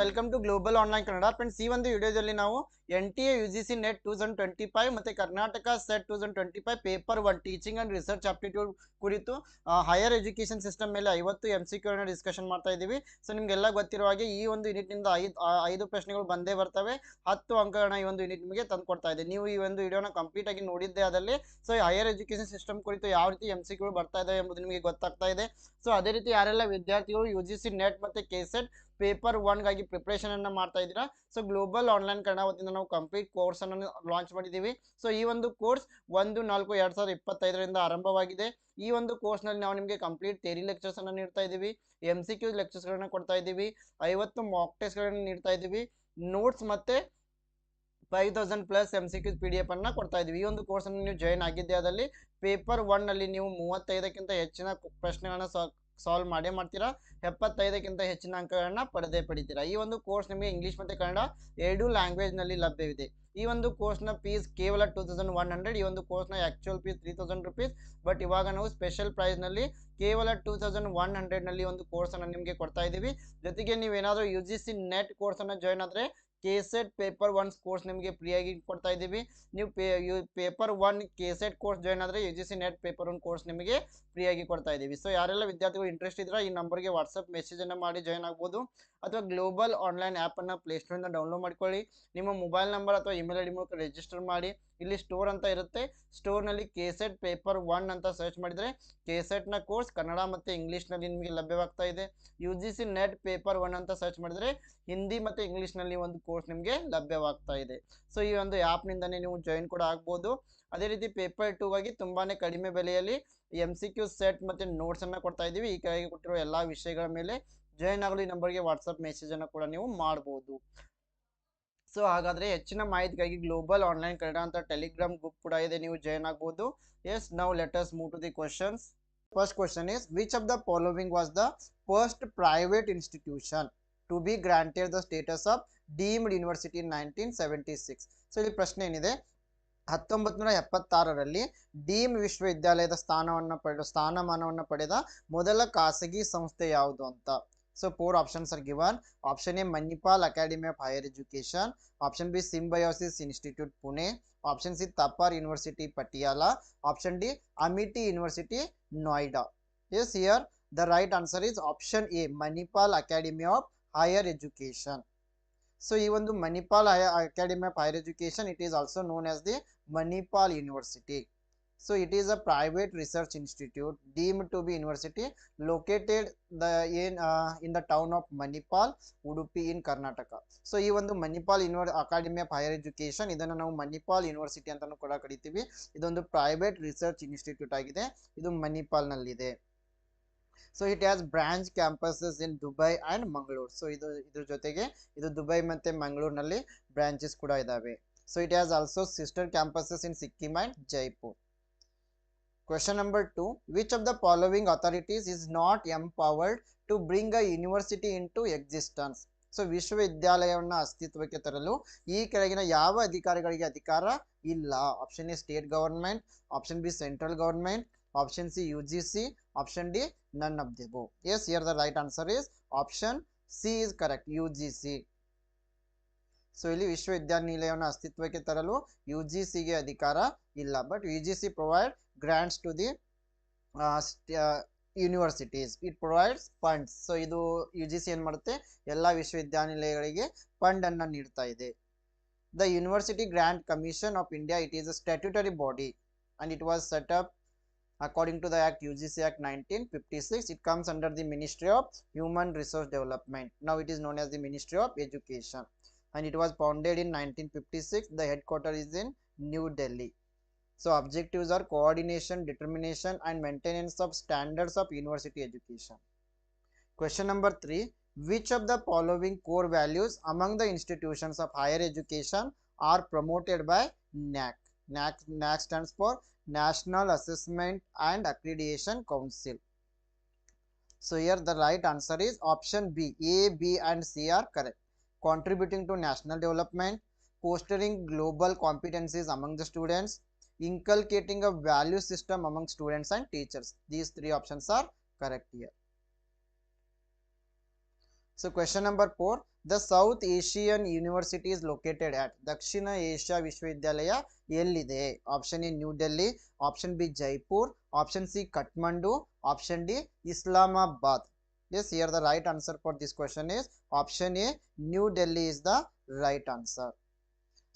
Welcome to global online Kannada friends ಈ ಒಂದು ವಿಡಿಯೋದಲ್ಲಿ ನಾವು N T A U G C net two thousand twenty five ಮತ್ತು Karnataka set two thousand twenty five paper one teaching and research aptitude ಕುರಿತು higher education system ಮೇಲೆ ಐವತ್ತು M C ಕ್ಯೂನ discussion ಮಾಡ್ತಾ ಇದ್ದೀವಿ ಸೊ ನಿಮಗೆಲ್ಲ ಗೊತ್ತಿರುವ ಹಾಗೆ ಈ ಒಂದು ಯೂನಿಟ್ನಿಂದ ಐದು ಐದು ಪ್ರಶ್ನೆಗಳು ಬಂದೇ ಬರ್ತವೆ ಹತ್ತು ಅಂಕಗಳನ್ನ ಈ ಒಂದು ಯೂನಿಟ್ ನಿಮಗೆ ತಂದು ಕೊಡ್ತಾ ಇದೆ ನೀವು ಈ ಒಂದು ವಿಡಿಯೋನ ಕಂಪ್ಲೀಟ್ ಆಗಿ ನೋಡಿದ್ದೆ ಅದರಲ್ಲಿ ಸೊ ಹೈಯರ್ ಎಜುಕೇಷನ್ ಸಿಸ್ಟಮ್ ಕುರಿತು ಯಾವ ರೀತಿ ಎಮ್ ಸಿ ಕ್ಯೂಗಳು ಬರ್ತಾ ಇದೆ ಎಂಬುದು ನಿಮಗೆ ಗೊತ್ತಾಗ್ತಾ ಇದೆ ಸೊ ಅದೇ ರೀತಿ ಯಾರೆಲ್ಲ ವಿದ್ಯಾರ್ಥಿಗಳು ಯು ಜಿ ಸಿ ನೆಟ್ ಮತ್ತು ಕೆ ಸೆಟ್ ಪೇಪರ್ ಒನ್ಗಾಗಿ ಪ್ರಿಪ್ರೇಷನನ್ನು ಮಾಡ್ತಾ ಇದ್ದೀರಾ ಸೊ ಗ್ಲೋಬಲ್ ಆನ್ಲೈನ್ ಕನ್ನಡ ವತಿಯಿಂದ ನಾವು ಕಂಪ್ಲೀಟ್ ಕೋರ್ಸನ್ನು ಲಾಂಚ್ ಮಾಡಿದ್ದೀವಿ ಸೊ ಈ ಒಂದು ಕೋರ್ಸ್ ಒಂದು ನಾಲ್ಕು ಎರಡ್ ಸಾವಿರದ ಇಪ್ಪತ್ತೈದರಿಂದ ಆರಂಭವಾಗಿದೆ ಈ ಒಂದು ಕೋರ್ಸ್ನಲ್ಲಿ ನಾವು ನಿಮಗೆ ಕಂಪ್ಲೀಟ್ ಲೆಕ್ಚರ್ಸ್ ಲೆಕ್ಚರ್ಸನ್ನು ನೀಡ್ತಾ ಇದ್ದೀವಿ ಎಮ್ ಸಿ ಕ್ಯೂ ಲೆಕ್ಚರ್ಸ್ಗಳನ್ನ ಕೊಡ್ತಾ ಇದ್ದೀವಿ ಐವತ್ತು ಮಾಕ್ ಟೆಸ್ಟ್ಗಳನ್ನು ನೀಡ್ತಾ ಇದ್ದೀವಿ ನೋಟ್ಸ್ ಮತ್ತು five thousand plus M C Q P D F ಅನ್ನು ಕೊಡ್ತಾ ಇದ್ದೀವಿ ಈ ಒಂದು ಕೋರ್ಸನ್ನು ನೀವು ಜಾಯ್ನ್ ಆಗಿದ್ದೆ ಅದರಲ್ಲಿ ಪೇಪರ್ ಒನ್ನಲ್ಲಿ ನೀವು ಮೂವತ್ತೈದಕ್ಕಿಂತ ಹೆಚ್ಚಿನ ಪ್ರಶ್ನೆಗಳನ್ನು ಸಾಲ್ವ್ ಮಾಡೇ ಮಾಡ್ತೀರಾ ಎಪ್ಪತ್ತೈದಕ್ಕಿಂತ ಹೆಚ್ಚಿನ ಅಂಕಗಳನ್ನ ಪಡೆದೇ ಪಡಿತೀರಾ ಈ ಒಂದು ಕೋರ್ಸ್ ನಿಮಗೆ ಇಂಗ್ಲೀಷ್ ಮತ್ತು ಕನ್ನಡ ಎರಡೂ ನಲ್ಲಿ ಲಭ್ಯವಿದೆ ಈ ಒಂದು ಕೋರ್ಸ್ನ ಫೀಸ್ ಕೇವಲ ಟೂ ತೌಸಂಡ್ ಒನ್ ಹಂಡ್ರೆಡ್ ಈ ಒಂದು ಕೋರ್ಸ್ನ actual fees three thousand rupees but ಇವಾಗ ನಾವು ಸ್ಪೆಷಲ್ ಪ್ರೈಸ್ನಲ್ಲಿ ಕೇವಲ ಟೂ ತೌಸಂಡ್ ಒನ್ ಹಂಡ್ರೆಡ್ನಲ್ಲಿ ಒಂದು ಕೋರ್ಸನ್ನು ನಿಮಗೆ ಕೊಡ್ತಾ ಇದ್ದೀವಿ ಜೊತೆಗೆ ನೀವೇನಾದರೂ ಯು ಜಿ ಸಿ ನೆಟ್ ಕೋರ್ಸನ್ನು ಜಾಯ್ನ್ ಆದರೆ ಕೆಸೆಟ್ ಪೇಪರ್ ಒನ್ಸ್ ಕೋರ್ಸ್ ನಿಮಗೆ ಫ್ರೀಯಾಗಿ ಕೊಡ್ತಾ ಇದ್ದೀವಿ ನೀವು pay U paper one KSET course join ಆದರೆ U G C net paper one course ನಿಮಗೆ ಫ್ರೀಯಾಗಿ ಕೊಡ್ತಾ ಇದ್ದೀವಿ ಸೊ ಯಾರೆಲ್ಲ ವಿದ್ಯಾರ್ಥಿಗಳು ಇಂಟ್ರೆಸ್ಟ್ ಇದ್ದರೆ ಈ ನಂಬರ್ಗೆ ವಾಟ್ಸಪ್ ಮೆಸೇಜನ್ನು ಮಾಡಿ ಜಾಯ್ನ್ ಆಗ್ಬೋದು ಅಥವಾ ಗ್ಲೋಬಲ್ ಆನ್ಲೈನ್ ಆ್ಯಪನ್ನು ಪ್ಲೇಸ್ಟೋರಿಂದ ಡೌನ್ಲೋಡ್ ಮಾಡ್ಕೊಳ್ಳಿ ನಿಮ್ಮ ಮೊಬೈಲ್ ನಂಬರ್ ಅಥವಾ ಇಮೇಲ್ ಐ ಡಿ ಮೂಲಕ ರಿಜಿಸ್ಟರ್ ಮಾಡಿ ಇಲ್ಲಿ ಸ್ಟೋರ್ ಅಂತ ಇರುತ್ತೆ ಸ್ಟೋರ್ನಲ್ಲಿ ಕೆಸೆಟ್ ಪೇಪರ್ ಒನ್ ಅಂತ ಸರ್ಚ್ ಮಾಡಿದರೆ ಕೆಸೆಟ್ನ ಕೋರ್ಸ್ ಕನ್ನಡ ಮತ್ತು ಇಂಗ್ಲೀಷ್ನಲ್ಲಿ ನಿಮಗೆ ಲಭ್ಯವಾಗ್ತಾ ಇದೆ U G C net paper one ಅಂತ ಸರ್ಚ್ ಮಾಡಿದರೆ ಹಿಂದಿ ಮತ್ತು ನಲ್ಲಿ ಒಂದು ಕೋರ್ಸ್ ನಿಮಗೆ ಲಭ್ಯವಾಗ್ತಾ ಇದೆ ಸೊ ಈ ಒಂದು ಆ್ಯಪ್ನಿಂದನೇ ನೀವು ಜಾಯಿನ್ ಕೂಡ ಆಗ್ಬೋದು ಅದೇ ರೀತಿ ಪೇಪರ್ ಟೂ ಆಗಿ ತುಂಬಾ ಕಡಿಮೆ ಬೆಲೆಯಲ್ಲಿ ಎಮ್ ಸಿ ಕ್ಯೂ ಸೆಟ್ ಮತ್ತು ನೋಟ್ಸನ್ನು ಕೊಡ್ತಾ ಇದೀವಿ ಈ ಕೆಳಗೆ ಕೊಟ್ಟಿರೋ ಎಲ್ಲ ವಿಷಯಗಳ ಮೇಲೆ ಜಾಯಿನ್ ಆಗಲು ಈ ನಂಬರ್ಗೆ ವಾಟ್ಸಪ್ ಮೆಸೇಜನ್ನು ಕೂಡ ನೀವು ಮಾಡ್ಬೋದು ಸೊ ಹಾಗಾದರೆ ಹೆಚ್ಚಿನ ಮಾಹಿತಿಗಾಗಿ ಗ್ಲೋಬಲ್ ಆನ್ಲೈನ್ ಕನ್ನಡ ಅಂತ ಟೆಲಿಗ್ರಾಮ್ ಗ್ರೂಪ್ ಕೂಡ ಇದೆ ನೀವು ಜಾಯ್ನ್ ಆಗ್ಬೋದು yes now let us move to the questions first question is which of the following was the first private institution to be granted the status of deemed university nineteen seventy six so ಇಲ್ಲಿ ಪ್ರಶ್ನೆ ಏನಿದೆ ಹತ್ತೊಂಬತ್ತು ನೂರ ಎಪ್ಪತ್ತಾರರಲ್ಲಿ deem ವಿಶ್ವವಿದ್ಯಾಲಯದ ಸ್ಥಾನವನ್ನು ಪಡೆ ಸ್ಥಾನಮಾನವನ್ನು ಪಡೆದ ಮೊದಲ ಖಾಸಗಿ ಸಂಸ್ಥೆ ಯಾವುದು ಅಂತ So 4 options are given. Option A, Manipal Academy of Higher Education. Option B, Symbiosis Institute, Pune. Option C, Tapar University, Patiala. Option D, Amity University, Noida. Yes, here the right answer is option A, Manipal Academy of Higher Education. So even the Manipal Academy of Higher Education, it is also known as the Manipal University. So it is a private research institute deem to be university located the in uh, in the town of Manipal, Udupi in Karnataka. ಈ ಒಂದು Manipal ಯೂನಿವರ್ academy of higher education ಇದನ್ನು ನಾವು Manipal university ಅಂತಾನು ಕೂಡ ಕರಿತೀವಿ ಇದೊಂದು private research institute ಆಗಿದೆ ಇದು ಮಣಿಪಾಲ್ನಲ್ಲಿದೆ so it has branch campuses in Dubai and Mangaluru so ಇದು ಇದ್ರ ಜೊತೆಗೆ ಇದು ದುಬೈ ಮತ್ತು ಮಂಗಳೂರಿನಲ್ಲಿ ಬ್ರಾಂಚಸ್ ಕೂಡ ಇದಾವೆ so it has also sister campuses in Sikkim and Jaipur Question number two Which of the following authorities is not empowered to bring a university into existence? So ವಿಶ್ವವಿದ್ಯಾಲಯವನ್ನು ಅಸ್ತಿತ್ವಕ್ಕೆ ತರಲು ಈ ಕೆಳಗಿನ ಯಾವ ಅಧಿಕಾರಿಗಳಿಗೆ ಅಧಿಕಾರ ಇಲ್ಲ option A state government option B central government option C U G C option D none of the above as here the right answer is option C is correct U G C so ಇಲ್ಲಿ ವಿಶ್ವವಿದ್ಯಾನಿಲಯವನ್ನು ಅಸ್ತಿತ್ವಕ್ಕೆ ತರಲು U G ಸಿಗೆ ಅಧಿಕಾರ ಇಲ್ಲ but U G C provide grants to the universities it provides funds so ಇದು U G C ಏನು ಮಾಡುತ್ತೆ ಎಲ್ಲ ವಿಶ್ವವಿದ್ಯಾನಿಲಯಗಳಿಗೆ ಫಂಡ್ ಫಂಡನ್ನು ನೀಡ್ತಾ ಇದೆ the university grand commission of India it is a statutory body and it was set up U G C UGC nineteen fifty six it comes under the ministry of human resource development now it is known as the ministry of and it was founded in 1956. The headquarters is in New Delhi. So objectives are coordination, determination and maintenance of standards of university education. Question number 3. Which of the following core values among the institutions of higher education are promoted by NAC? NAC, NAC stands for National Assessment and Accreditation Council. So here the right answer is option B. A, B and C are correct contributing to national development, fostering global competencies among the students, inculcating a value system among students and teachers. These three options are correct here. So question number 4. The South Asian University is located at Dakshina Asia Vishwavidyalaya Yellide. Option A New Delhi, option B Jaipur, option C Kathmandu, option D Islamabad yes here the right answer for this question is option a new delhi is the right answer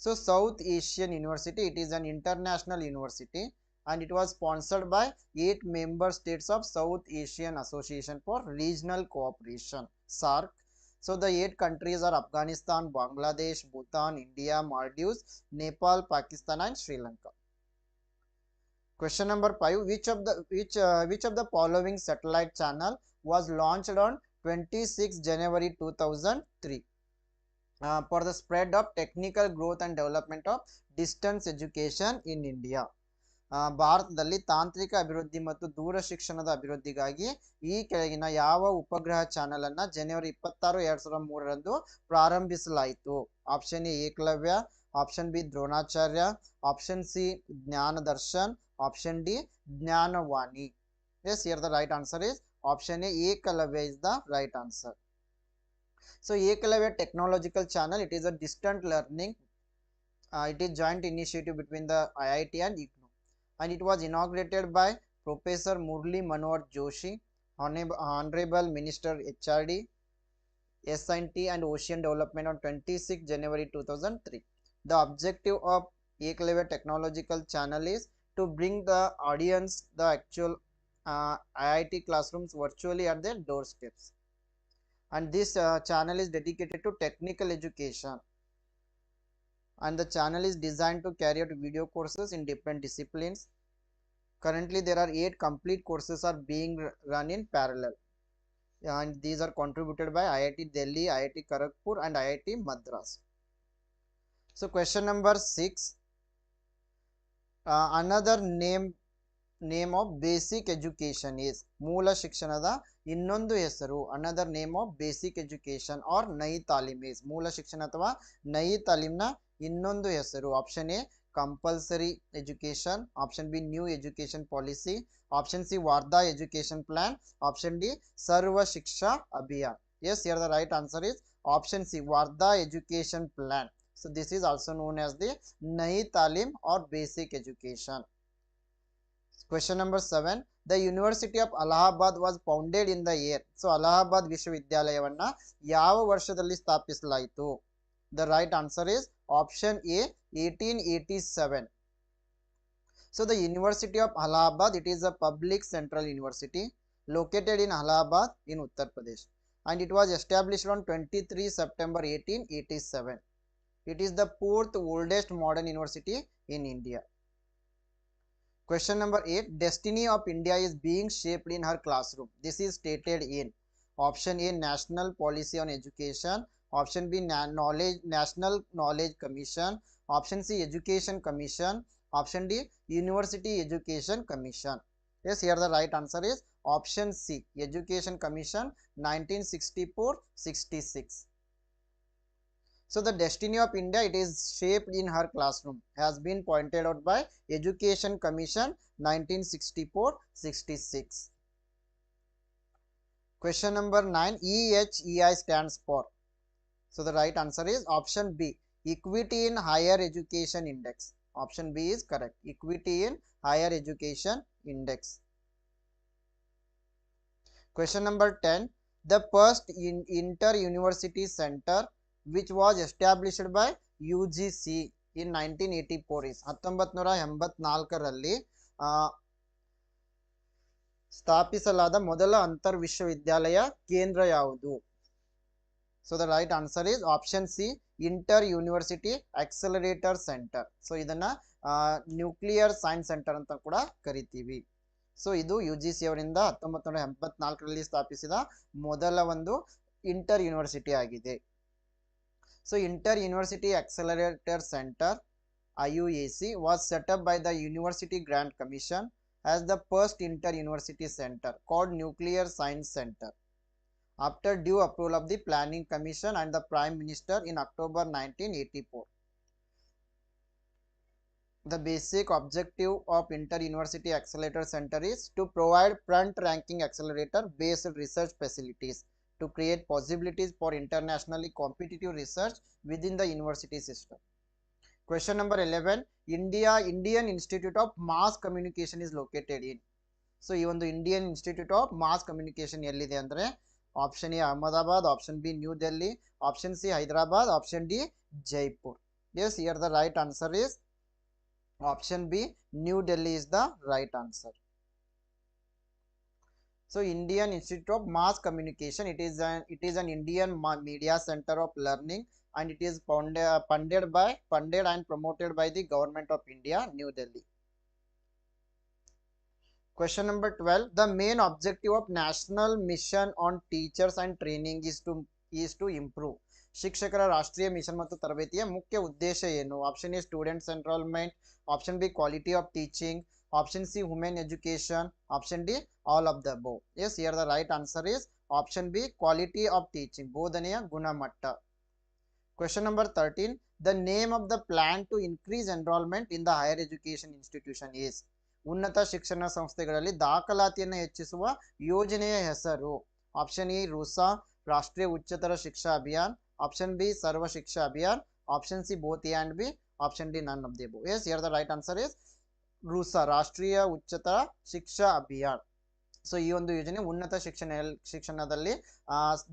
so south asian university it is an international university and it was sponsored by eight member states of south asian association for regional cooperation sarc so the eight countries are afghanistan bangladesh bhutan india maldives nepal pakistan and sri lanka Question number 5. Which of the which uh, which of the following satellite channel was launched on 26 January 2003 uh, for the spread of technical growth and development of distance education in India? ಭಾರತದಲ್ಲಿ ತಾಂತ್ರಿಕ ಅಭಿವೃದ್ಧಿ ಮತ್ತು ದೂರ ಶಿಕ್ಷಣದ ಅಭಿವೃದ್ಧಿಗಾಗಿ ಈ ಕೆಳಗಿನ ಯಾವ ಉಪಗ್ರಹ ಚಾನೆಲ್ ಅನ್ನ ಜನವರಿ ಇಪ್ಪತ್ತಾರು ಎರಡ್ ಸಾವಿರದ ಮೂರರಂದು ಪ್ರಾರಂಭಿಸಲಾಯಿತು option A Ekalavya option B Dronacharya option C Gyan Darshan Option D Jnanavani. Yes, here the right answer is option A Ekalavya is the right answer. So Ekalavya Technological Channel, it is a distant learning. Uh, it is joint initiative between the IIT and IGNU and it was inaugurated by Professor Murli Manohar Joshi, Honorable Minister HRD, SNT and Ocean Development on 26 January 2003. The objective of Ekalavya Technological Channel is to bring the audience the actual uh, IIT classrooms virtually at their doorsteps. And this uh, channel is dedicated to technical education. And the channel is designed to carry out video courses in different disciplines. Currently, there are 8 complete courses are being run in parallel. And these are contributed by IIT Delhi, IIT Kharagpur and IIT Madras. So question number 6 another name name of basic education is ಮೂಲ ಶಿಕ್ಷಣದ ಇನ್ನೊಂದು ಹೆಸರು another name of basic education or Nai Talim is ಮೂಲ ಶಿಕ್ಷಣ ಅಥವಾ ನೈ ತಾಲೀಮ್ನ ಇನ್ನೊಂದು ಹೆಸರು option A compulsory education option B new education policy option C Wardha education plan option D Sarva Shiksha Abhiyan yes here the right answer is option C Wardha education plan So this is also known as the Nai Talim or basic education Question number seven. The University of Allahabad was founded in the year. So Allahabad ವಿಶ್ವವಿದ್ಯಾಲಯವನ್ನ ಯಾವ ವರ್ಷದಲ್ಲಿ ಸ್ಥಾಪಿಸಲಾಯಿತು the right answer is option A eighteen eighty seven so the university of Allahabad it is a public central university located in Allahabad in Uttar Pradesh and it was established on 23 September 1887. It is the fourth oldest modern university in India. Question number 8. Destiny of India is being shaped in her classroom. This is stated in option A National Policy on Education, option B Na knowledge, National Knowledge Commission, option C Education Commission, option D University Education Commission. Yes, here the right answer is option C Education Commission 1964-66. So the destiny of India, it is shaped in her classroom, has been pointed out by Education Commission 1964-66. Question number 9, EHEI stands for. So the right answer is option B, Equity in Higher Education Index. Option B is correct, Equity in Higher Education Index. Question number 10, the first in inter-university center which which was established by UGC in 1984 four ಹತ್ತೊಂಬತ್ ನೂರ ಎಂಬತ್ನಾಲ್ಕರಲ್ಲಿ ಸ್ಥಾಪಿಸಲಾದ ಮೊದಲ ಅಂತರ್ ವಿಶ್ವವಿದ್ಯಾಲಯ ಕೇಂದ್ರ ಯಾವುದು so the right answer is option C inter university accelerator centre so ಇದನ್ನ ನ್ಯೂಕ್ಲಿಯರ್ ಸೈನ್ಸ್ ಸೆಂಟರ್ ಅಂತ ಕೂಡ ಕರಿತೀವಿ ಸೊ ಇದು ಯು ಜಿ ಸಿ ಅವರಿಂದ ಹತ್ತೊಂಬತ್ತು ನೂರ ಎಂಬತ್ನಾಲ್ಕರಲ್ಲಿ ಸ್ಥಾಪಿಸಿದ ಮೊದಲ ಒಂದು ಇಂಟರ್ ಯೂನಿವರ್ಸಿಟಿ ಆಗಿದೆ So Inter University Accelerator Center IUAC was set up by the University Grant Commission as the first inter-university center called Nuclear Science Center. After due approval of the Planning Commission and the Prime Minister in October 1984. The basic objective of Inter-University Accelerator Center is to provide front-ranking accelerator-based research facilities to create possibilities for internationally competitive research within the university system. Question number 11 India Indian Institute of Mass Communication is located in. So ಈ ಒಂದು Indian institute of mass communication ಎಲ್ಲಿದೆ ಅಂದರೆ option A Ahmedabad option B New Delhi option C Hyderabad option D Jaipur as here the right answer is option B New Delhi is the right answer. So Indian Institute of Mass Communication it is an it is an Indian media center of learning and it is funded, funded by funded and promoted by the government of India New Delhi. Question number 12 the main objective of national mission on teachers and training is to is to improve ಶಿಕ್ಷಕರ ರಾಷ್ಟ್ರೀಯ mission ಮತ್ತು ತರಬೇತಿಯ ಮುಖ್ಯ ಉದ್ದೇಶ ಏನು option A students enrolment option B quality of teaching option C women education option D all of the above is here the right answer is option B quality of teaching ಬೋಧನೆಯ ಗುಣಮಟ್ಟ question number thirteen the name of the plan to increase enrolment in the higher education institution is ಉನ್ನತ ಶಿಕ್ಷಣ ಸಂಸ್ಥೆಗಳಲ್ಲಿ ದಾಖಲಾತಿಯನ್ನು ಹೆಚ್ಚಿಸುವ ಯೋಜನೆಯ ಹೆಸರು option A RUSA ರಾಷ್ಟ್ರೀಯ ಉಚ್ಚತರ ಶಿಕ್ಷಾ Abhiyan option B Sarva Shiksha Abhiyan option C both A and B option D none of the above yes here the right answer is RUSA ರಾಷ್ಟ್ರೀಯ ಉಚ್ಚತರ ಶಿಕ್ಷಾ Abhiyan so ಈ ಒಂದು ಯೋಜನೆ ಉನ್ನತ ಶಿಕ್ಷಣ ಶಿಕ್ಷಣದಲ್ಲಿ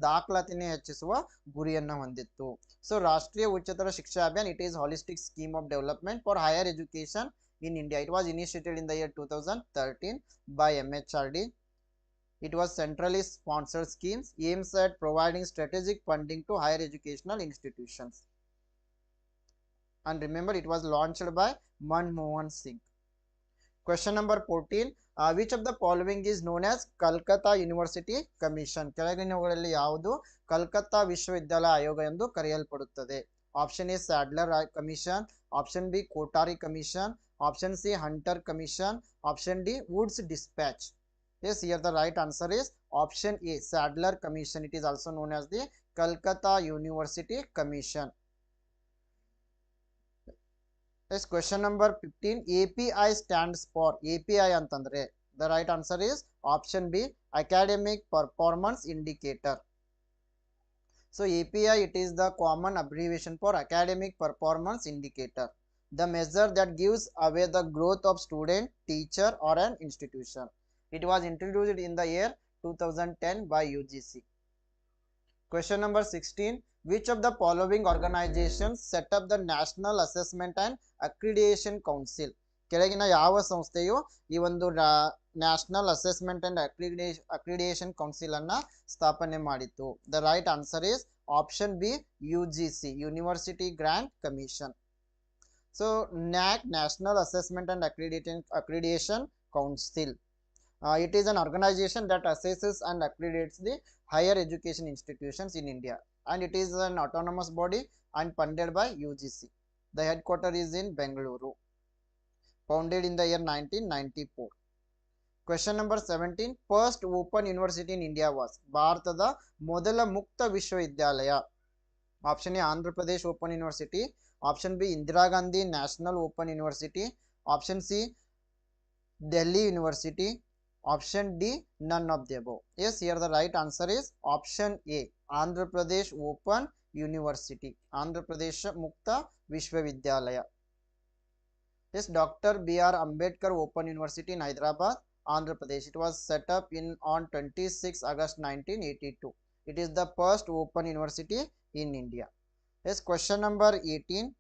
ದಾಖಲಾತಿಯನ್ನು ಹೆಚ್ಚಿಸುವ ಗುರಿಯನ್ನು ಹೊಂದಿತ್ತು so Rashtriya Uchchatar Shiksha Abhiyan it is holistic scheme of development for higher education in India. It was initiated in the year 2013 by MHRD. It was centrally sponsored schemes aims at providing strategic funding to higher educational institutions. And remember, it was launched by Manmohan Singh. Question number 14. Which of the following is known as Calcutta university commission ಕೆಳಗಿನಗಳಲ್ಲಿ ಯಾವುದು ಕಲ್ಕತ್ತಾ ವಿಶ್ವವಿದ್ಯಾಲಯ ಆಯೋಗ ಎಂದು ಕರೆಯಲ್ಪಡುತ್ತದೆ option A Sadler commission option B Kothari commission option C Hunter commission option D Wood's dispatch yes here the right answer is option A Sadler commission it is also known as the Calcutta university commission Yes, question number 15. API stands for API ಅಂತಂದ್ರೆ the right answer is option B, Academic Performance Indicator. So API it is the common abbreviation for Academic Performance Indicator. The measure that gives away the growth of student, teacher or an institution. It was introduced in the year 2010 by UGC. Question number 16. Which of the following organizations set up the National Assessment and Accreditation Council? ಕೆಳಗಿನ ಯಾವ ಸಂಸ್ಥೆಯು ಈ ಒಂದು national assessment and ಅಕ್ರಿಡೇ accreditation council ಅನ್ನ ಸ್ಥಾಪನೆ ಮಾಡಿತ್ತು the right answer is option B U G C university grand commission so NAAC national assessment and accreditation accreditation council it is an organisation that assesses and accredits the higher education institutions in India and it is an autonomous body and funded by UGC. The headquarter is in Bengaluru, founded in the year 1994. Question number 17. First open university in India was ಭಾರತದ ಮೊದಲ ಮುಕ್ತ ವಿಶ್ವವಿದ್ಯಾಲಯ option A Andhra Pradesh open university option B Indira Gandhi national open university option C Delhi university option D none of the above yes here the right answer is option A Andhra Pradesh Open University Andhra Pradesh Mukta Vishwavidyalaya yes Dr B.R. Ambedkar Open University in Hyderabad Andhra Pradesh it was set up in on 26 August 1982 it is the first open university in India yes question number 18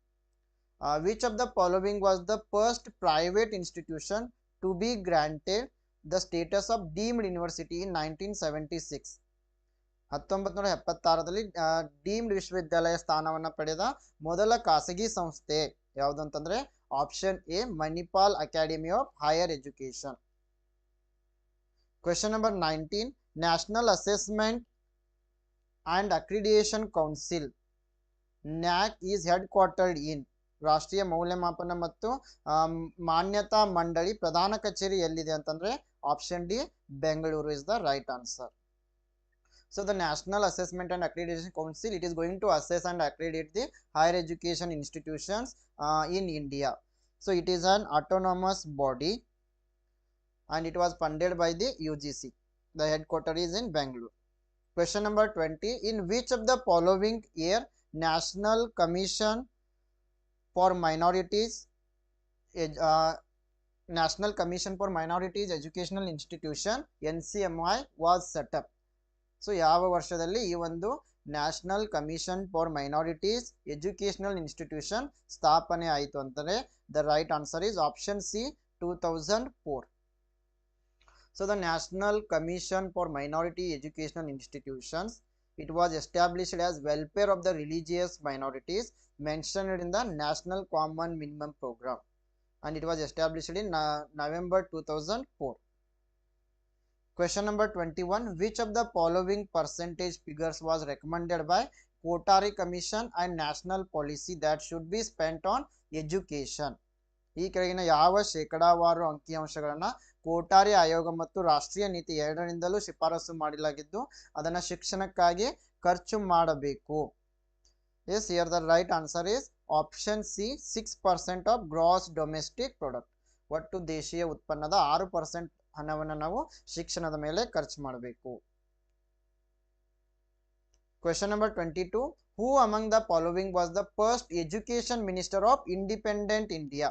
uh, which of the following was the first private institution to be granted the status of deemed university in nineteen seventy six ಹತ್ತೊಂಬತ್ತು ನೂರ ಎಪ್ಪತ್ತಾರರಲ್ಲಿ deemed ವಿಶ್ವವಿದ್ಯಾಲಯ ಸ್ಥಾನವನ್ನು ಪಡೆದ ಮೊದಲ ಖಾಸಗಿ ಸಂಸ್ಥೆ ಅಂತಂದ್ರೆ option A Manipal academy of higher education question number nineteen national assessment and accreditation council NAAC is headquartered in ರಾಷ್ಟ್ರೀಯ ಮೌಲ್ಯಮಾಪನ ಮತ್ತು ಮಾನ್ಯತಾ ಮಂಡಳಿ ಪ್ರಧಾನ ಕಚೇರಿ ಎಲ್ಲಿದೆ ಅಂತಂದ್ರೆ option D Bengaluru is the right answer So the National Assessment and Accreditation Council, it is going to assess and accredit the higher education institutions uh, in India. So it is an autonomous body and it was funded by the UGC. The headquarters is in Bangalore. Question number 20. In which of the following year National Commission for Minorities uh, National Commission for Minorities Educational Institution NCMI was set up. So ಯಾವ ವರ್ಷದಲ್ಲಿ ಈ ಒಂದು national commission for minorities educational institution ಸ್ಥಾಪನೆ ಆಯಿತು ಅಂತಾರೆ the right answer is option C two thousand four so the national commission for minority educational institutions it was established as welfare of the religious minorities mentioned in the national common minimum programme and it was established in November two thousand four Question number 21. Which of the following percentage figures was recommended by Kotari Commission and national policy that should be spent on education? ಈ ಕೆಳಗಿನ ಯಾವ ಶೇಕಡಾವಾರು ಅಂಕಿಅಂಶಗಳನ್ನ ಕೋಟಾರಿ ಆಯೋಗ ಮತ್ತು ರಾಷ್ಟ್ರೀಯ ನೀತಿ ಎರಡರಿಂದಲೂ ಶಿಫಾರಸು ಮಾಡಲಾಗಿದ್ದು ಅದನ್ನು ಶಿಕ್ಷಣಕ್ಕಾಗಿ ಖರ್ಚು ಮಾಡಬೇಕು yes here the right answer is option C six percent of gross domestic product ಒಟ್ಟು ದೇಶೀಯ ಉತ್ಪನ್ನದ ಆರು ಪರ್ಸೆಂಟ್ ಹಣವನ್ನು ನಾವು ಶಿಕ್ಷಣದ ಮೇಲೆ ಖರ್ಚು ಮಾಡಬೇಕು question number twenty two who among the following was the first education minister of independent India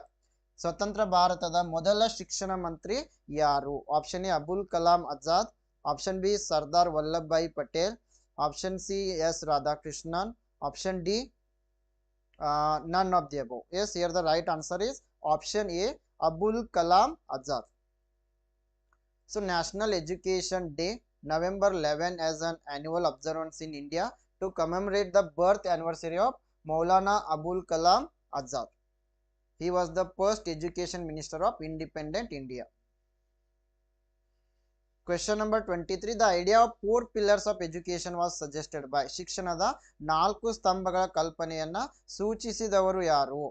ಸ್ವತಂತ್ರ ಭಾರತದ ಮೊದಲ ಶಿಕ್ಷಣ ಮಂತ್ರಿ ಯಾರು option A Abul Kalam Azad option B Sardar Vallabhbhai Patel option C S Radhakrishnan option D none of the above yes here the right answer is option A Abul Kalam Azad So, National Education Day, November 11 as an annual observance in India to commemorate the birth anniversary of Maulana Abul Kalam Azad. He was the first education minister of independent India. Question number 23. The idea of four pillars of education was suggested by ಶಿಕ್ಷಣದ ನಾಲ್ಕು ಸ್ತಂಭಗಳ ಕಲ್ಪನೆಯನ್ನ ಸೂಚಿಸಿದವರು ಯಾರು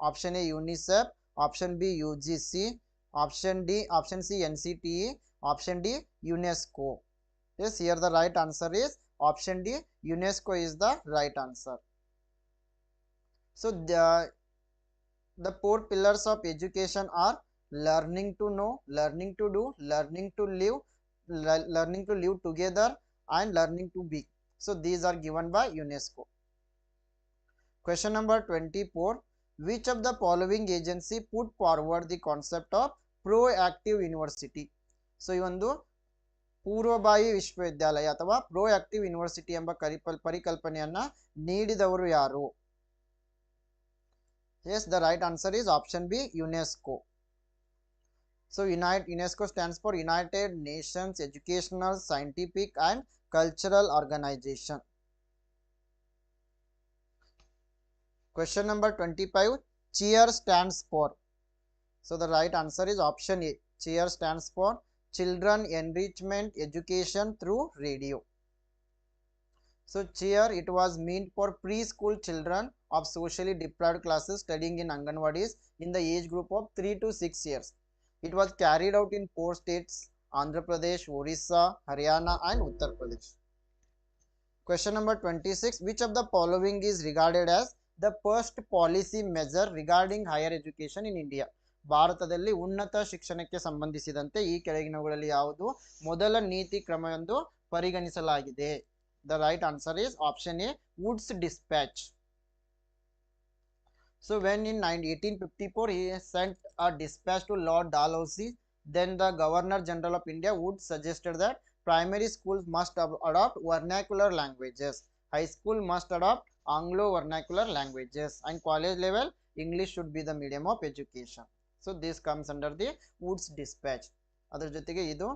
option A UNICEF option B U G C option D, option C NCTE, option D UNESCO. Yes, here the right answer is option D UNESCO is the right answer. So the, the four pillars of education are learning to know, learning to do, learning to live, le learning to live together and learning to be. So these are given by UNESCO. Question number 24 which of the following agency put forward the concept of proactive university so ಈ ಒಂದು ಪೂರ್ವಭಾವಿ ವಿಶ್ವವಿದ್ಯಾಲಯ ಅಥವಾ proactive university ಎಂಬ ಕರಿಪಲ್ ಪರಿಕಲ್ಪನೆಯನ್ನ ನೀಡಿದವರು ಯಾರು Yes, the right answer is option B, UNESCO. So, Unite, UNESCO stands for United Nations Educational, Scientific and Cultural Organization. Question number 25 cheer stands for. So the right answer is option A. Cheer stands for children enrichment education through radio. So cheer it was meant for preschool children of socially deprived classes studying in Anganwadis in the age group of 3 to 6 years. It was carried out in four states Andhra Pradesh, Orissa, Haryana and Uttar Pradesh. Question number 26 Which of the following is regarded as the first policy measure regarding higher education in India ಭಾರತದಲ್ಲಿ ಉನ್ನತ ಶಿಕ್ಷಣಕ್ಕೆ ಸಂಬಂಧಿಸಿದಂತೆ ಈ ಕೆಳಗಿನವುಗಳಲ್ಲಿ ಯಾವುದು ಮೊದಲ ನೀತಿ ಕ್ರಮ ಎಂದು ಪರಿಗಣಿಸಲಾಗಿದೆ the right answer is option A Woods dispatch so when in nine eighteen fifty four he sent a dispatch to lord Dalhousie then the governor general of India Wood suggested that primary school must adapt vernacular languages high school must adapt Anglo vernacular languages, and college level English should be the medium of education. So this comes under the Woods Dispatch. ಅದರ ಜೊತೆಗೆ ಇದು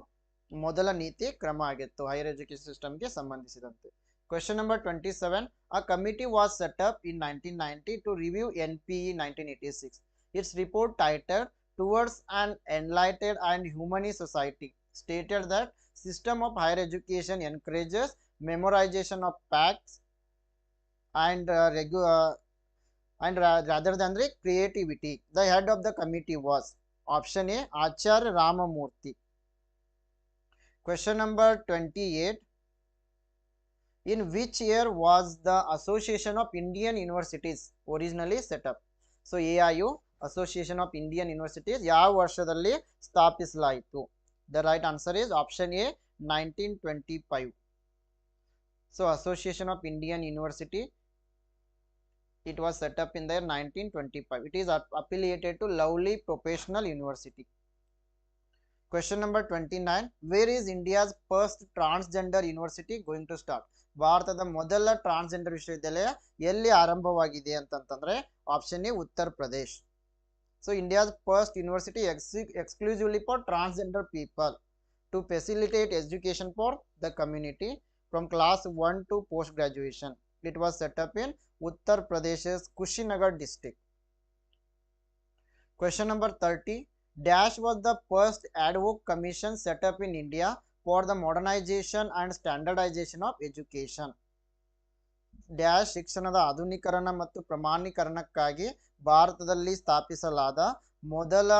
ಮೊದಲ ನೀತಿ ಕ್ರಮ ಆಗಿತ್ತು higher education ಸಿಸ್ಟಮ್ಗೆ ಸಂಬಂಧಿಸಿದಂತೆ question number twenty seven A committee was set up in 1990 to review NPE 1986. Its report titled Towards an Enlightened and Humanist Society stated that system of higher education encourages memorization of facts and uh, regu- uh, and ra- rather than the creativity. The head of the committee was option A Acharya Ramamurthy. Question number 28 in which year was the association of indian universities originally set up so aiu association of indian universities ಯಾವ ವರ್ಷದಲ್ಲಿ ಸ್ಥಾಪಿಸಲಾಯಿತು the right answer is option a 1925 so association of Indian university it was set up in the year 1925 it is aff- affiliated to lovely professional university question number 29 where is india's first transgender university going to start ಭಾರತದ ಮೊದಲ transgender ವಿಶ್ವವಿದ್ಯಾಲಯ ಎಲ್ಲಿ ಆರಂಭವಾಗಿದೆ ಅಂತಂತಂದ್ರೆ option A Uttar Pradesh so India's first university exclusively for transgender people to facilitate education for the community from class one to post graduation it was set up in Uttar Pradesh Kushinagar district. Question number 30. Dash was the first ad commission commission set up in India for the modernization and standardization of education. Dash ಶಿಕ್ಷಣದ ಆಧುನೀಕರಣ ಮತ್ತು ಪ್ರಮಾಣೀಕರಣಕ್ಕಾಗಿ ಭಾರತದಲ್ಲಿ ಸ್ಥಾಪಿಸಲಾದ ಮೊದಲ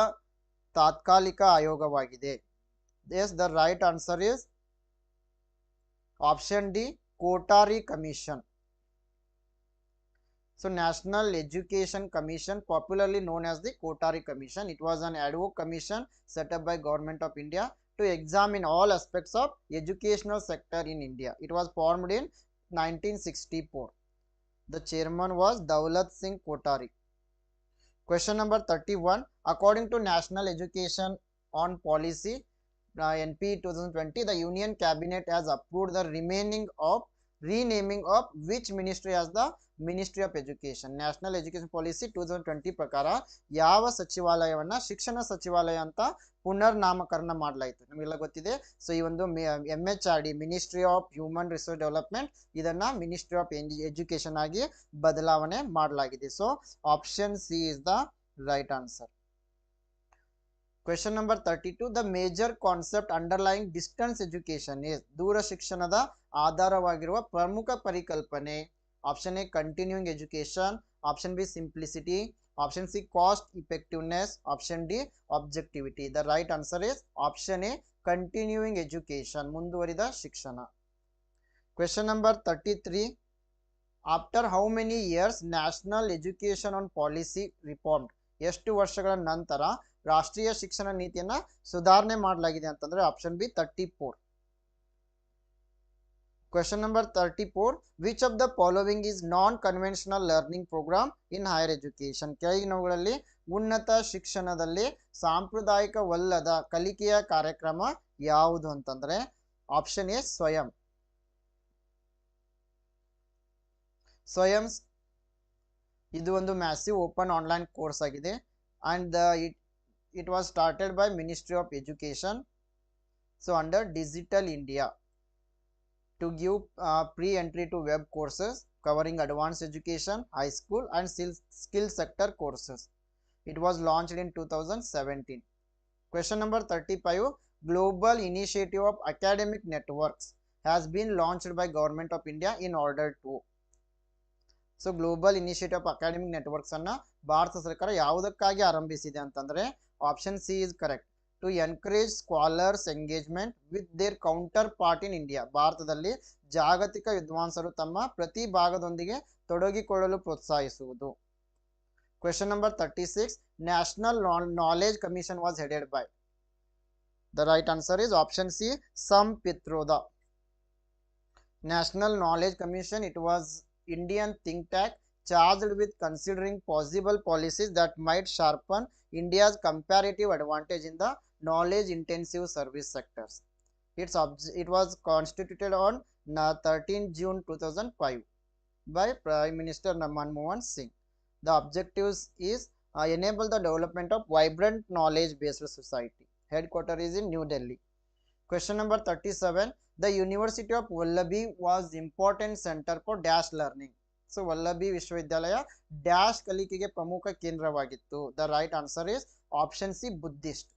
ತಾತ್ಕಾಲಿಕ ಆಯೋಗವಾಗಿದೆ yes the right answer is option D Kothari commission So National Education Commission, popularly known as the Kotari Commission, it was an ad hoc commission set up by Government of India to examine all aspects of educational sector in India. It was formed in 1964. The chairman was Daulat Singh Kotari. Question number 31. According to National Education on Policy, uh, NP 2020, the Union Cabinet has approved the remaining of renaming of which ministry as the ministry of education national education policy two thousand twenty ಪ್ರಕಾರ ಯಾವ ಸಚಿವಾಲಯವನ್ನ ಶಿಕ್ಷಣ ಸಚಿವಾಲಯ ಅಂತ ಪುನರ್ ನಾಮಕರಣ ಮಾಡಲಾಯಿತು ನಮಗೆಲ್ಲ ಗೊತ್ತಿದೆ ಸೊ ಈ ಒಂದು M H R D ministry of human resource development ಇದನ್ನ ಮಿನಿಸ್ಟ್ರಿ ಆಫ್ ಎಜುಕೇಶನ್ ಆಗಿ ಬದಲಾವಣೆ ಮಾಡಲಾಗಿದೆ so option C is the right answer question number thirty two the major concept underline distance education is ದೂರ ಶಿಕ್ಷಣದ ಆಧಾರವಾಗಿರುವ ಪ್ರಮುಖ ಪರಿಕಲ್ಪನೆ option A continuing education option B simplicity option C cost effectiveness option D objectivity the right answer is option A continuing education ಮುಂದುವರಿದ ಶಿಕ್ಷಣ question number thirty three after how many years national education on policy reform ಎಷ್ಟು ವರ್ಷಗಳ ನಂತರ ರಾಷ್ಟ್ರೀಯ ಶಿಕ್ಷಣ ನೀತಿಯನ್ನ ಸುಧಾರಣೆ ಮಾಡಲಾಗಿದೆ ಅಂತಂದ್ರೆ option B thirty four question number thirty four which of the following is non conventional learning programme in higher education ಕೆಳಗಿನವುಗಳಲ್ಲಿ ಉನ್ನತ ಶಿಕ್ಷಣದಲ್ಲಿ ಸಾಂಪ್ರದಾಯಿಕವಲ್ಲದ ಕಲಿಕೆಯ ಕಾರ್ಯಕ್ರಮ ಯಾವುದು ಅಂತಂದ್ರೆ ಆಪ್ಷನ್ ಎ ಸ್ವಯಂ ಸ್ವಯಂ ಇದು ಒಂದು ಮ್ಯಾಸಿವ್ ಓಪನ್ ಆನ್ಲೈನ್ ಕೋರ್ಸ್ ಆಗಿದೆ and the it it was started by Ministry of Education. So under Digital India to give uh, pre-entry to web courses covering advanced education, high school and skill sector courses. It was launched in 2017. Question number 35. Global Initiative of Academic Networks has been launched by Government of India in order to so global initiative of academic networks ಅನ್ನ ಭಾರತ ಸರ್ಕಾರ ಯಾವುದಕ್ಕಾಗಿ ಆರಂಭಿಸಿದೆ ಅಂತಂದ್ರೆ option C is correct to encourage scholars engagement with their counterpart in India ಭಾರತದಲ್ಲಿ ಜಾಗತಿಕ ವಿದ್ವಾಂಸರು ತಮ್ಮ ಪ್ರತಿ ಭಾಗದೊಂದಿಗೆ ತೊಡಗಿಕೊಳ್ಳಲು ಪ್ರೋತ್ಸಾಹಿಸುವುದು question number thirty six national knowledge commission was headed by the right answer is option C Sam Pitroda national knowledge commission it was Indian think tank charged with considering possible policies that might sharpen India's comparative advantage in the knowledge intensive service sectors. It's it was constituted on 13 June 2005 by Prime Minister Manmohan Singh. The objectives is uh, enable the development of vibrant knowledge based society. Headquarter is in New Delhi. Question number 37. The university of Vallabhi was important centre for dash learning so Vallabhi ವಿಶ್ವವಿದ್ಯಾಲಯ dash ಕಲಿಕೆಗೆ ಪ್ರಮುಖ ಕೇಂದ್ರವಾಗಿತ್ತು the right answer is option C Buddhist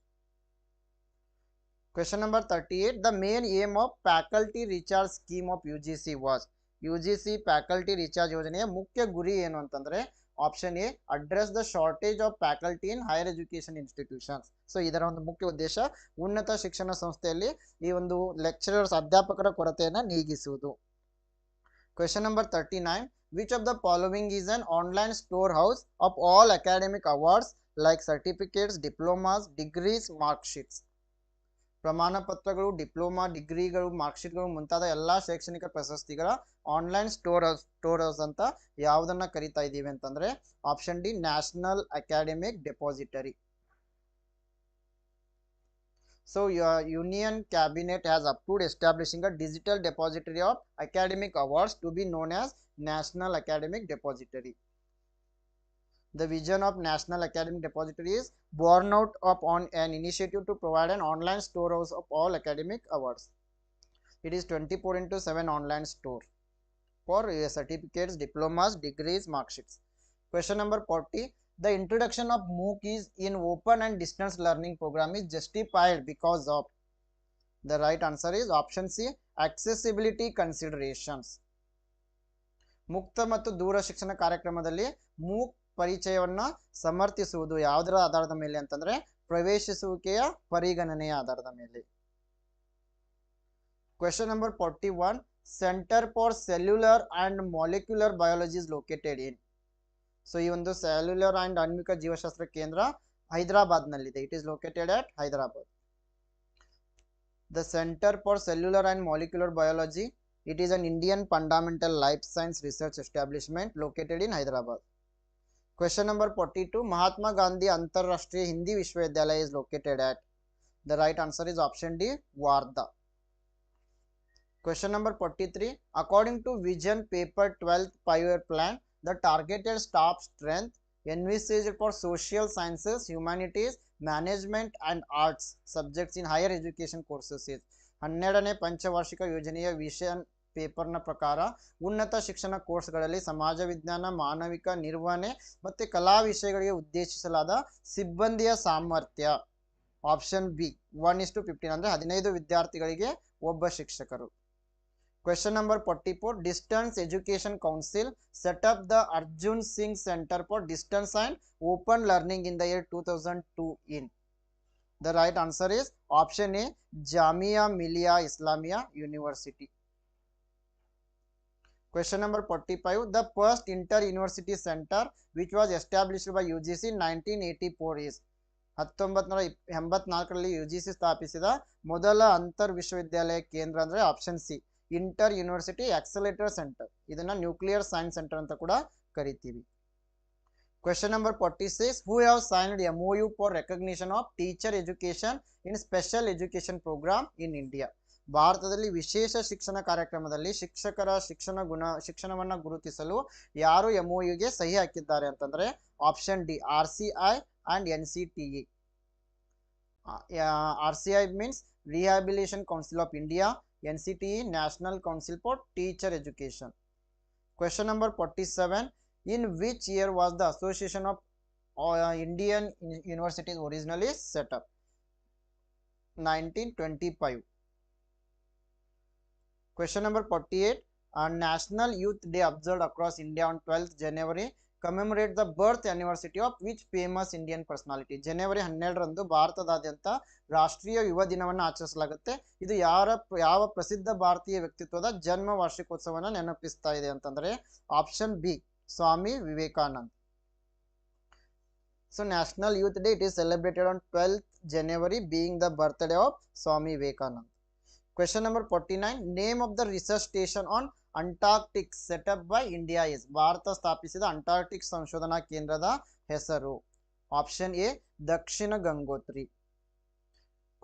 question number thirty eight the main aim of faculty recharge scheme of U G C was U G C faculty recharge ಯೋಜನೆಯ ಮುಖ್ಯ ಗುರಿ ಏನು ಅಂತಂದ್ರೆ option A address the shortage of faculty in higher education institutions so ಇದರ ಒಂದು ಮುಖ್ಯ ಉದ್ದೇಶ ಉನ್ನತ ಶಿಕ್ಷಣ ಸಂಸ್ಥೆಯಲ್ಲಿ ಈ ಒಂದು ಲೆಕ್ಚರರ್ಸ್ ಅಧ್ಯಾಪಕರ ಕೊರತೆಯನ್ನು ನೀಗಿಸುವುದು question number thirty nine which of the following is an online storehouse of all academic awards like certificates diplomas degrees marksheets ಪ್ರಮಾಣ ಪತ್ರಗಳು ಡಿಪ್ಲೊಮಾ ಡಿಗ್ರಿಗಳು ಮಾರ್ಕ್ಶೀಟ್ಗಳು ಮುಂತಾದ ಎಲ್ಲ ಶೈಕ್ಷಣಿಕ ಪ್ರಶಸ್ತಿಗಳ ಆನ್ಲೈನ್ ಸ್ಟೋರ್ ಸ್ಟೋರಸ್ ಅಂತ ಯಾವುದನ್ನು ಕರಿತಾ ಇದ್ದೀವಿ ಅಂತಂದರೆ option D national academic depository so union cabinet has approved establishing a digital depository of academic awards to be known as national academic depository The vision of National Academic Depository is born out of on an initiative to provide an online storehouse of all academic awards. It is 24 into 7 online store for uh, certificates, diplomas, degrees, mark sheets. Question number 40. The introduction of MOOC is in open and distance learning program is justified because of the right answer is option C accessibility considerations. ಮುಕ್ತ ಮತ್ತು ದೂರ ಶಿಕ್ಷಣ ಕಾರ್ಯಕ್ರಮದಲ್ಲಿ MOOC ಪರಿಚಯವನ್ನು ಸಮರ್ಥಿಸುವುದು ಯಾವುದರ ಆಧಾರದ ಮೇಲೆ ಅಂತಂದ್ರೆ ಪ್ರವೇಶಿಸುವಿಕೆಯ ಪರಿಗಣನೆಯ ಆಧಾರದ ಮೇಲೆ question number forty one centre for cellular and molecular biology is located in so ಈ ಒಂದು ಸೆಲ್ಯುಲರ್ ಅಂಡ್ ಆಣ್ವಿಕ ಜೀವಶಾಸ್ತ್ರ ಕೇಂದ್ರ ಹೈದರಾಬಾದ್ ನಲ್ಲಿದೆ it is located at Hyderabad the centre for cellular and molecular biology it is an Indian fundamental life science research establishment located in Hyderabad Question number 42 Mahatma Gandhi Antarrashtriya Hindi Vishwavidyalaya is located at. The right answer is option D Wardha. Question number 43 According to Vision Paper 12th Five-Year Plan, the targeted staff strength envisaged for social sciences, humanities, management and arts subjects in higher education courses is ಹನ್ನೆರಡನೇ ಪಂಚವಾರ್ಷಿಕ ಯೋಜನೆಯ vision ಪೇಪರ್ನ ಪ್ರಕಾರ ಉನ್ನತ ಶಿಕ್ಷಣ ಕೋರ್ಸ್ಗಳಲ್ಲಿ ಸಮಾಜ ವಿಜ್ಞಾನ ಮಾನವಿಕ ನಿರ್ವಹಣೆ ಮತ್ತು ಕಲಾ ವಿಷಯಗಳಿಗೆ ಉದ್ದೇಶಿಸಲಾದ ಸಿಬ್ಬಂದಿಯ ಸಾಮರ್ಥ್ಯ option B one is to fifteen ಅಂದರೆ ಹದಿನೈದು ವಿದ್ಯಾರ್ಥಿಗಳಿಗೆ ಒಬ್ಬ ಶಿಕ್ಷಕರು question number forty four distance education council set up the Arjun Singh centre for distance and open learning in the year two thousand two in the right answer is option A Jamia Millia Islamia university Question number 45. The first inter-university center which was established by UGC 1984 is ಹತ್ತೊಂಬತ್ ನೂರ ಎಂಬತ್ನಾಲ್ಕರಲ್ಲಿ U G C ಸ್ಥಾಪಿಸಿದ ಮೊದಲ ಅಂತರ್ ವಿಶ್ವವಿದ್ಯಾಲಯ ಕೇಂದ್ರ ಅಂದರೆ option C inter university accelerator centre ಇದನ್ನ ನ್ಯೂಕ್ಲಿಯರ್ ಸೈನ್ಸ್ ಸೆಂಟರ್ ಅಂತ ಕೂಡ ಕರಿತೀವಿ question number forty who have signed M U for recognition of teacher education in special education programme in India ಭಾರತದಲ್ಲಿ ವಿಶೇಷ ಶಿಕ್ಷಣ ಕಾರ್ಯಕ್ರಮದಲ್ಲಿ ಶಿಕ್ಷಕರ ಶಿಕ್ಷಣ ಗುಣ ಶಿಕ್ಷಣವನ್ನು ಗುರುತಿಸಲು ಯಾರು ಎಂಒಯುಗೆ ಸಹಿ ಹಾಕಿದ್ದಾರೆ ಅಂತಂದ್ರೆ option D R C I and N C T E R C I means rehabilitation council of India N C T E national council for teacher education question number forty seven in which year was the association of Indian universities originally set up nineteen twenty five Question number 48. A national youth day observed across India on 12th January commemorate the birth anniversary of which famous Indian personality ಜನವರಿ ಹನ್ನೆರಡರಂದು ಭಾರತದಾದ್ಯಂತ ರಾಷ್ಟ್ರೀಯ ಯುವ ದಿನವನ್ನು ಆಚರಿಸಲಾಗುತ್ತೆ ಇದು ಯಾರ ಯಾವ ಪ್ರಸಿದ್ಧ ಭಾರತೀಯ ವ್ಯಕ್ತಿತ್ವದ ಜನ್ಮ ವಾರ್ಷಿಕೋತ್ಸವವನ್ನು ನೆನಪಿಸ್ತಾ ಇದೆ ಅಂತಂದ್ರೆ option B Swami Vivekanand so national youth day it is celebrated on twelfth January being the day of Swami Vivekanand number forty 49. Name of the research station on Antarctic set up by India is ಭಾರತ ಸ್ಥಾಪಿಸಿದ Antarctic ಸಂಶೋಧನಾ ಕೇಂದ್ರದ ಹೆಸರು option A Dakshin Gangotri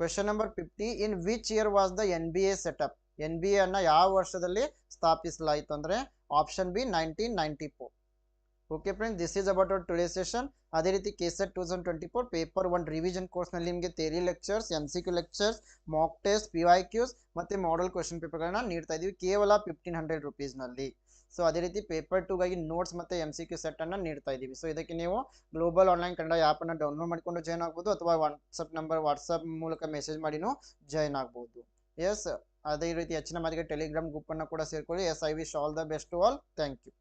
question number fifty in which year was the N B A set up N B ಎನ್ನು ಯಾವ ವರ್ಷದಲ್ಲಿ ಸ್ಥಾಪಿಸಲಾಯಿತು ಅಂದ್ರೆ option B nineteen ninety four okay friends this is about our today session ಅದೇ ರೀತಿ K two thousand twenty four paper one revision ಕೋರ್ಸ್ನಲ್ಲಿ ನಿಮಗೆ theory lectures M C Q lectures mock test P Y Qs ಮತ್ತು model question ಪೇಪರ್ಗಳನ್ನ ನೀಡ್ತಾ ಇದ್ದೀವಿ ಕೇವಲ fifteen hundred ರುಪೀಸ್ನಲ್ಲಿ ಸೊ ಅದೇ ರೀತಿ ಪೇಪರ್ ಟೂಗಾಗಿ ನೋಟ್ಸ್ ಮತ್ತು ಎಮ್ ಸಿ ಕ್ಯೂ ಸೆಟ್ಟನ್ನು ನೀಡ್ತಾ ಇದ್ದೀವಿ ಸೊ ಇದಕ್ಕೆ ನೀವು ಗ್ಲೋಬಲ್ ಆನ್ಲೈನ್ ಕನ್ನಡ ಆ್ಯಪನ್ನು ಡೌನ್ಲೋಡ್ ಮಾಡಿಕೊಂಡು ಜಾಯ್ನ್ ಆಗ್ಬೋದು ಅಥವಾ ವಾಟ್ಸಪ್ ನಂಬರ್ ವಾಟ್ಸಪ್ ಮೂಲಕ ಮೆಸೇಜ್ ಮಾಡಿನೂ ಜಾಯ್ನ್ ಆಗ್ಬೋದು ಎಸ್ ಅದೇ ರೀತಿ ಹೆಚ್ಚಿನ ಮಾತಿಗೆ ಟೆಲಿಗ್ರಾಮ್ ಗ್ರೂಪನ್ನು ಕೂಡ ಸೇರಿಕೊಳ್ಳಿ yes I wish all the best all thank you